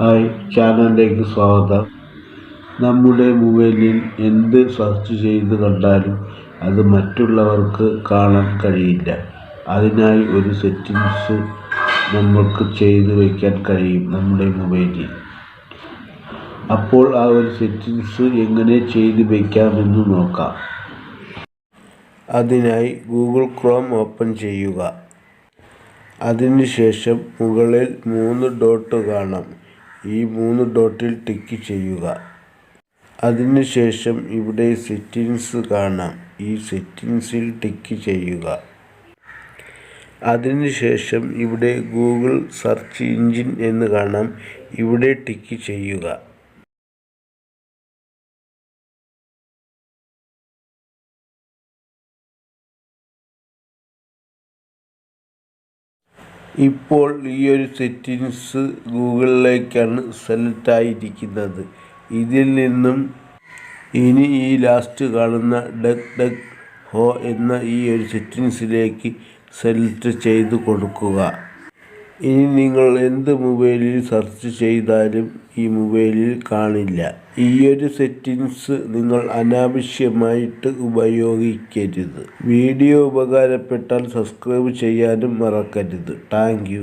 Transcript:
Hi ചാനലിലേക്ക് സ്വാഗതം. നമ്മുടെ മൊബൈലിൽ എന്ത് സെർച്ച് ചെയ്ത് കണ്ടാലും അത് മറ്റുള്ളവർക്ക് കാണാൻ കഴിയില്ല. അതിനായി ഒരു സെറ്റിങ്സ് നമ്മൾക്ക് ചെയ്ത് വയ്ക്കാൻ കഴിയും നമ്മുടെ മൊബൈലിൽ അപ്പോൾ ആ ഒരു സെറ്റിങ്സ് എങ്ങനെ ചെയ്ത് വയ്ക്കാമെന്ന് നോക്കാം. അതിനായി ഗൂഗിൾ ക്രോം ഓപ്പൺ ചെയ്യുക. അതിനുശേഷം മുകളിൽ മൂന്ന് ഡോട്ട് കാണാം. ഈ മൂന്ന് ഡോട്ടിൽ ടിക്ക് ചെയ്യുക. അതിനുശേഷം ഇവിടെ സെറ്റിങ്സ് കാണാം. ഈ സെറ്റിങ്സിൽ ടിക്ക് ചെയ്യുക. അതിനുശേഷം ഇവിടെ ഗൂഗിൾ സെർച്ച് എഞ്ചിൻ എന്ന് കാണാം. ഇവിടെ ടിക്ക് ചെയ്യുക. ഇപ്പോൾ ഈ ഒരു സെറ്റിങ്സ് ഗൂഗിളിലേക്കാണ് സെലക്ട് ആയിരിക്കുന്നത് ഇതിൽ നിന്നും ഇനി ഈ ലാസ്റ്റ് കാണുന്ന ഡക് ഡക് ഹോ എന്ന ഈ ഒരു സെറ്റിങ്സിലേക്ക് സെലക്ട് ചെയ്ത് കൊടുക്കുക. ഇനി നിങ്ങൾ എന്ത് മൊബൈലിൽ സെർച്ച് ചെയ്താലും ഈ മൊബൈലിൽ കാണില്ല. ഈയൊരു സെറ്റിങ്സ് നിങ്ങൾ അനാവശ്യമായിട്ട് ഉപയോഗിക്കരുത്. വീഡിയോ ഉപകാരപ്പെട്ടാൽ സബ്സ്ക്രൈബ് ചെയ്യാനും മറക്കരുത്. താങ്ക്